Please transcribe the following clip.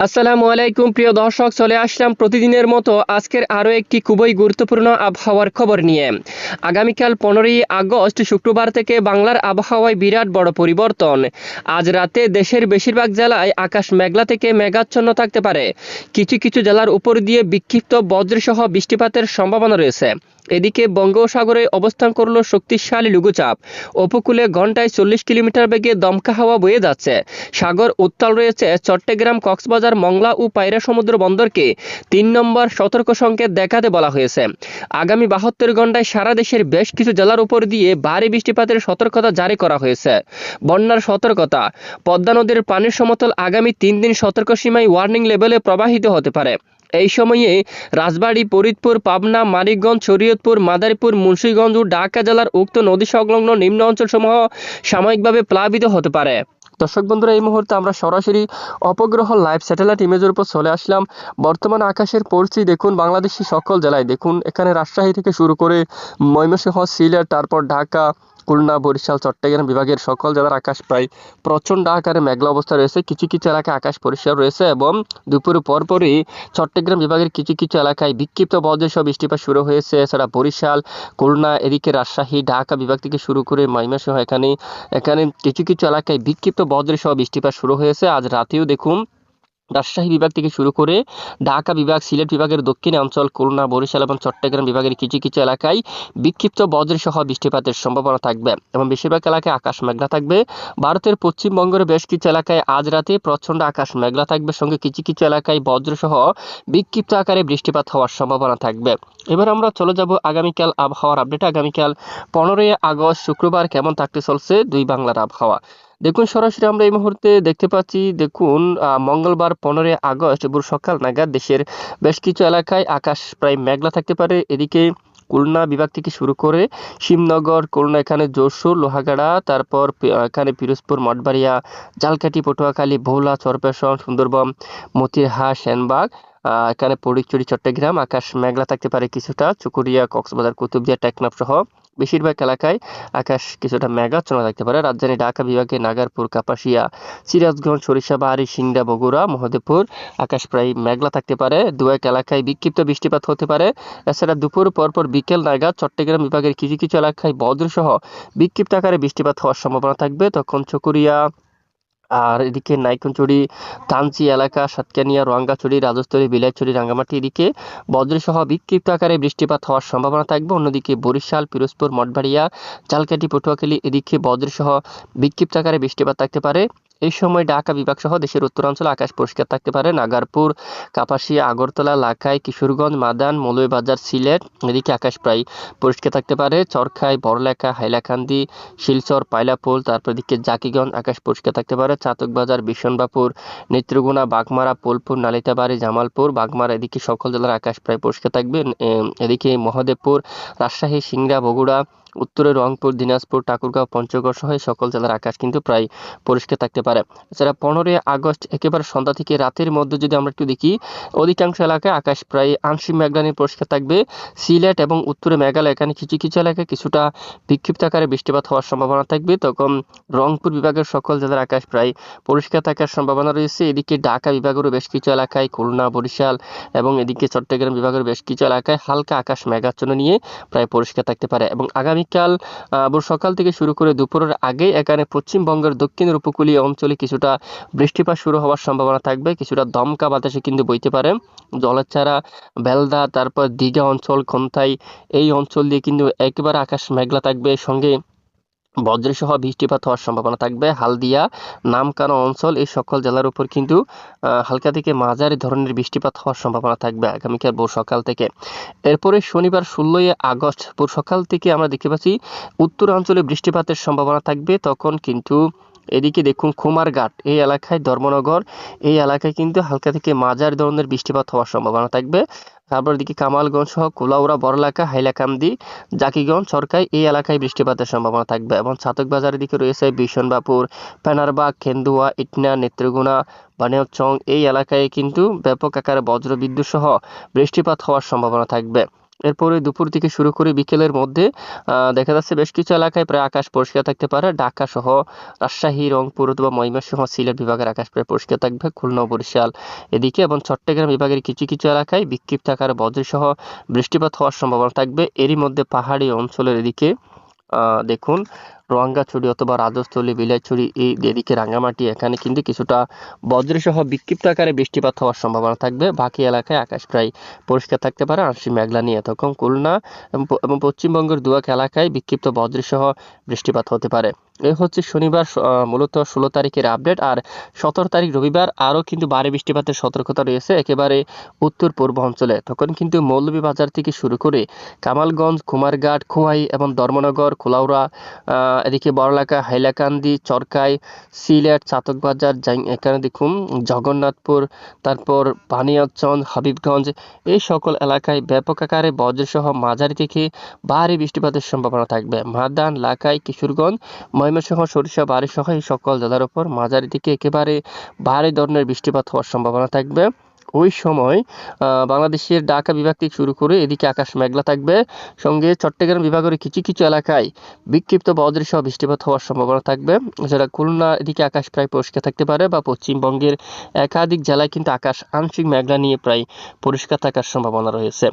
আসসালামু আলাইকুম, প্রিয় দর্শক, চলে আসলাম প্রতিদিনের মতো আজকের আরও একটি খুবই গুরুত্বপূর্ণ আবহাওয়ার খবর নিয়ে। আগামীকাল পনেরোই আগস্ট, শুক্রবার থেকে বাংলার আবহাওয়ায় বিরাট বড় পরিবর্তন। আজ রাতে দেশের বেশিরভাগ জেলায় আকাশ মেঘলা থেকে মেঘাচ্ছন্ন থাকতে পারে। কিছু কিছু জেলার উপর দিয়ে বিক্ষিপ্ত বজ্রসহ বৃষ্টিপাতের সম্ভাবনা রয়েছে। এদিকে বঙ্গোপসাগরে অবস্থান করল শক্তিশালী লঘুচাপ। উপকূলে ঘন্টায় চল্লিশ কিলোমিটার বেগে দমকা হাওয়া বয়ে যাচ্ছে। সাগর উত্তাল রয়েছে চট্টগ্রাম, কক্সবাজার, মংলা ও পায়রা সমুদ্র বন্দরকে তিন নম্বর সতর্ক সংকেত দেখাতে বলা হয়েছে। আগামী বাহাত্তর ঘন্টায় সারা দেশের বেশ কিছু জেলার উপর দিয়ে ভারী বৃষ্টিপাতের সতর্কতা জারি করা হয়েছে। বন্যার সতর্কতা, পদ্মা নদীর পানির সমতল আগামী তিন দিন সতর্ক সীমায় ওয়ার্নিং লেভেলে প্রবাহিত হতে পারে। এই সময়ে রাজবাড়ী, ফরিদপুর, পাবনা, মানিকগঞ্জ, শরীয়তপুর, মাদারীপুর, মুন্সিগঞ্জ ও ঢাকা জেলার উক্ত নদী সংলগ্ন নিম্ন অঞ্চলসমূহ সাময়িকভাবে প্লাবিত হতে পারে। দর্শক বন্ধুরা, এই মুহূর্তে আমরা সরাসরি অপগ্রহ লাইভ স্যাটেলাইট ইমেজের উপর চলে আসলাম। বর্তমান আকাশের পরিস্থিতি দেখুন, বাংলাদেশের সকল জেলায় দেখুন। এখানে রাজশাহী থেকে শুরু করে ময়মনসিংহ, সিলেট, তারপর ঢাকা খুলনা, বরিশাল, চট্টগ্রাম বিভাগের সকল জেলার আকাশ প্রায় প্রচণ্ড আকারে মেঘলা অবস্থা রয়েছে। কিছু কিছু এলাকায় আকাশ পরিষ্কার রয়েছে এবং দুপুর পরপরই চট্টগ্রাম বিভাগের কিছু কিছু এলাকায় বিক্ষিপ্ত বজ্রসহ বৃষ্টিপাত শুরু হয়েছে। এছাড়া বরিশাল, খুলনা, এদিকে রাজশাহী, ঢাকা বিভাগ থেকে শুরু করে মাইমাসহ এখানে এখানে কিছু কিছু এলাকায় বিক্ষিপ্ত বজ্রসহ বৃষ্টিপাত শুরু হয়েছে। আজ রাতেও দেখুন রাজশাহী বিভাগ থেকে শুরু করে ঢাকা বিভাগ, সিলেট বিভাগের দক্ষিণ অঞ্চল, খুলনা, বরিশাল এবং চট্টগ্রাম বিভাগের কিছু কিছু এলাকায় বিক্ষিপ্ত বজ্রসহ বৃষ্টিপাতের সম্ভাবনা থাকবে এবং বেশিরভাগ এলাকায় আকাশ মেঘলা থাকবে। ভারতের পশ্চিমবঙ্গের বেশ কিছু এলাকায় আজ রাতে প্রচণ্ড আকাশ মেঘলা থাকবে। সঙ্গে কিছু কিছু এলাকায় বজ্রসহ বিক্ষিপ্ত আকারে বৃষ্টিপাত হওয়ার সম্ভাবনা থাকবে। এবার আমরা চলে যাব আগামীকাল আবহাওয়ার আপডেট। আগামীকাল পনেরোই আগস্ট শুক্রবার কেমন থাকতে চলছে? দুই বাংলার আবহাওয়া। দেখুন, সরাসরি আমরা এই মুহূর্তে দেখতে পাচ্ছি, দেখুন মঙ্গলবার পনেরোই আগস্ট ভোর সকাল নাগাদ দেশের বেশ কিছু এলাকায় আকাশ প্রায় মেঘলা থাকতে পারে। এদিকে খুলনা বিভাগ থেকে শুরু করে শিবনগর, খুলনা, এখানে যশোর, লোহাগাড়া, তারপর এখানে পিরোজপুর, মঠবাড়িয়া, জালকাঠি, পটুয়াখালী, ভোলা, চরপেশন, সুন্দরবন, মতিরহাট, সেনবাগ এখানে পরিচুরি, চট্টগ্রাম, আকাশ মেঘলা থাকতে পারে কিছুটা। চুকুরিয়া, কক্সবাজার, কুতুবদিয়া, টেকনাফ সহ বেশিরভাগ এলাকায় আকাশ কিছুটা মেঘাচ্ছন্ন থাকতে পারে। রাজধানী ঢাকা বিভাগে নাগারপুর, কাপাসিয়া, সিরাজগঞ্জ, সরিষা, বাহারি, সিংড়া, বগুড়া, মহাদেবপুর আকাশ প্রায় মেঘলা থাকতে পারে। দু এক এলাকায় বিক্ষিপ্ত বৃষ্টিপাত হতে পারে। এছাড়া দুপুর পরপর বিকেল নাগাদ চট্টগ্রাম বিভাগের কিছু কিছু এলাকায় বজ্রসহ বিক্ষিপ্ত আকারে বৃষ্টিপাত হওয়ার সম্ভাবনা থাকবে। তখন চকুরিয়া আর এদিকে নাইকুনচুরি তানচি এলাকা, সাতকানিয়া রঙ্গাচুরি রাজস্থলী বিলাইচুরি রাঙ্গামাটি, এদিকে বজ্রসহ বিক্ষিপ্ত আকারে বৃষ্টিপাত হওয়ার সম্ভাবনা থাকবে। অন্যদিকে বরিশাল, পিরোজপুর, মঠবাড়িয়া চালকাটি পটুয়াখালী, এদিকে বজ্রসহ বিক্ষিপ্ত আকারে বৃষ্টিপাত থাকতে পারে। এই সময় ঢাকা বিভাগ সহ দেশের উত্তরাঞ্চলে আকাশ পরিষ্কার থাকতে পারে। নাগারপুর, কাপাসিয়া, আগরতলা, লাখাই, কিশোরগঞ্জ, মাদান, মৌলভীবাজার, সিলেট, এদিকে আকাশ প্রায় পরিষ্কার থাকতে পারে। চরখাই, বড়লেখা, হাইলাকান্দি, শিলচর, পাইলাপোল, তারপর এদিকে জাকিগঞ্জ আকাশ পরিষ্কার থাকতে পারে। চাতকবাজার বিশনবাপুর নেত্রকোনা, বাগমারা পোলপুর নালিতাবাড়ি, জামালপুর, বাগমারা, এদিকে সকল জেলার আকাশ প্রায় পরিষ্কার থাকবে। এদিকে মহাদেবপুর, রাজশাহী, সিংড়া, বগুড়া উত্তরে রংপুর, দিনাজপুর, ঠাকুরগাঁও, পঞ্চগড় সহ সকল জেলার আকাশ কিন্তু প্রায় পরিষ্কার থাকতে পারে। এছাড়া পনেরোই আগস্ট একেবারে সন্ধ্যা থেকে রাতের মধ্যে যদি আমরা একটু দেখি, অধিকাংশ এলাকায় আকাশ প্রায় আংশিক মেঘলা নিয়ে পরিষ্কার থাকবে। সিলেট এবং উত্তরে মেঘালয় এখানে কিছু কিছু এলাকায় কিছুটা বিক্ষিপ্ত আকারে বৃষ্টিপাত হওয়ার সম্ভাবনা থাকবে। তখন রংপুর বিভাগের সকল জেলার আকাশ প্রায় পরিষ্কার থাকার সম্ভাবনা রয়েছে। এদিকে ঢাকা বিভাগেরও বেশ কিছু এলাকায় খুলনা, বরিশাল এবং এদিকে চট্টগ্রাম বিভাগের বেশ কিছু এলাকায় হালকা আকাশ মেঘাচ্ছন্ন নিয়ে প্রায় পরিষ্কার থাকতে পারে এবং আগামীকাল সকাল থেকে শুরু করে দুপুরের আগেই এখানে পশ্চিমবঙ্গের দক্ষিণের উপকূলীয় অঞ্চলে কিছুটা বৃষ্টিপাত শুরু হওয়ার সম্ভাবনা থাকবে, কিছুটা দমকা বাতাসে কিন্তু বইতে পারে। জলেছাড়া বেলদা, তারপর দীঘা অঞ্চল, খন্তাই, এই অঞ্চল দিয়ে কিন্তু একেবারে আকাশ মেঘলা থাকবে। সঙ্গে বজ্রসহ বৃষ্টিপাত হওয়ার সম্ভাবনা থাকবে। হালদিয়া, নামকানা অঞ্চল, এই সকল জেলার উপর কিন্তু হালকা থেকে মাঝারি ধরনের বৃষ্টিপাত হওয়ার সম্ভাবনা থাকবে আগামীকাল ভোর সকাল থেকে। এরপরে শনিবার ষোলোই আগস্ট ভোর সকাল থেকে আমরা দেখতে পাচ্ছি, উত্তরাঞ্চলে বৃষ্টিপাতের সম্ভাবনা থাকবে। তখন কিন্তু এদিকে দেখুন কুমারঘাট, এই এলাকায় ধর্মনগর, এই এলাকায় কিন্তু হালকা থেকে মাঝারি ধরনের বৃষ্টিপাত হওয়ার সম্ভাবনা থাকবে। তারপর দিকে কামালগঞ্জ সহ কুলাউড়া, বড়লাকা, হাইলাকান্দি, জাকিগঞ্জ সরকাই এই এলাকায় বৃষ্টিপাতের সম্ভাবনা থাকবে এবং ছাতকবাজারের দিকে রয়েছে বিশনবাপুর পেনারবাগ, খেন্দুয়া, ইটনা নেত্রগুনা বানিয়াচং এই এলাকায় কিন্তু ব্যাপক আকারে বজ্রবিদ্যুৎ সহ বৃষ্টিপাত হওয়ার সম্ভাবনা থাকবে। এরপরে দুপুর থেকে শুরু করে বিকেলের মধ্যে দেখা যাচ্ছে বেশ কিছু এলাকায় প্রায় আকাশ পরিষ্কার থাকতে পারে। ঢাকা সহ রাজশাহী, রংপুর অথবা ময়মনসিংহ, সিলেট বিভাগের আকাশ প্রায় পরিষ্কার থাকবে। খুলনা, বরিশাল এদিকে এবং চট্টগ্রাম বিভাগের কিছু কিছু এলাকায় বিক্ষিপ্ত আকারে বজ্রসহ বৃষ্টিপাত হওয়ার সম্ভাবনা থাকবে। এরই মধ্যে পাহাড়ি অঞ্চলের এদিকে দেখুন রোয়াঙ্গাছড়ি অথবা রাজস্থলী বিলাইছড়ি এই এদিকে রাঙ্গামাটি এখানে কিন্তু কিছুটা বজ্রসহ বিক্ষিপ্ত আকারে বৃষ্টিপাত হওয়ার সম্ভাবনা থাকবে। বাকি এলাকায় আকাশ প্রায় পরিষ্কার থাকতে পারে। আংশিক মেঘলা নিয়ে তখন খুলনা এবং পশ্চিমবঙ্গের দুয়াক এলাকায় বিক্ষিপ্ত বজ্রসহ বৃষ্টিপাত হতে পারে। এই হচ্ছে শনিবার মূলত ষোলো তারিখের আপডেট। আর সতেরো তারিখ রবিবার আরও কিন্তু ভারী বৃষ্টিপাতের সতর্কতা রয়েছে একেবারে উত্তর পূর্ব অঞ্চলে। তখন কিন্তু মৌলভীবাজার থেকে শুরু করে কামালগঞ্জ কুমারঘাট খোয়াই এবং ধর্মনগর আহ, এদিকে বড়লাকা, হাইলাকান্দি, চরকাই, সিলেট, চাতকবাজার জাই- এখানে দেখুন, জগন্নাথপুর, তারপর বানিয়াচঞ্জ হাবিবগঞ্জ, এই সকল এলাকায় ব্যাপক আকারে বজ্রসহ মাঝারি থেকে ভারী বৃষ্টিপাতের সম্ভাবনা থাকবে। মাদান, লাকাই, কিশোরগঞ্জ, ময়মনসিংহ, সরিষা বাড়ি সহ এই সকল জেলার উপর মাঝারি থেকে একেবারে ভারী ধরনের বৃষ্টিপাত হওয়ার সম্ভাবনা থাকবে। ওই সময় বাংলাদেশের ঢাকা বিভাগ থেকে শুরু করে এদিকে আকাশ মেঘলা থাকবে। সঙ্গে চট্টগ্রাম বিভাগের কিছু কিছু এলাকায় বিক্ষিপ্ত বজ্রসহ বৃষ্টিপাত হওয়ার সম্ভাবনা থাকবে। এছাড়া খুলনা এদিকে আকাশ প্রায় পরিষ্কার থাকতে পারে বা পশ্চিমবঙ্গের একাধিক জেলায় কিন্তু আকাশ আংশিক মেঘলা নিয়ে প্রায় পরিষ্কার থাকার সম্ভাবনা রয়েছে।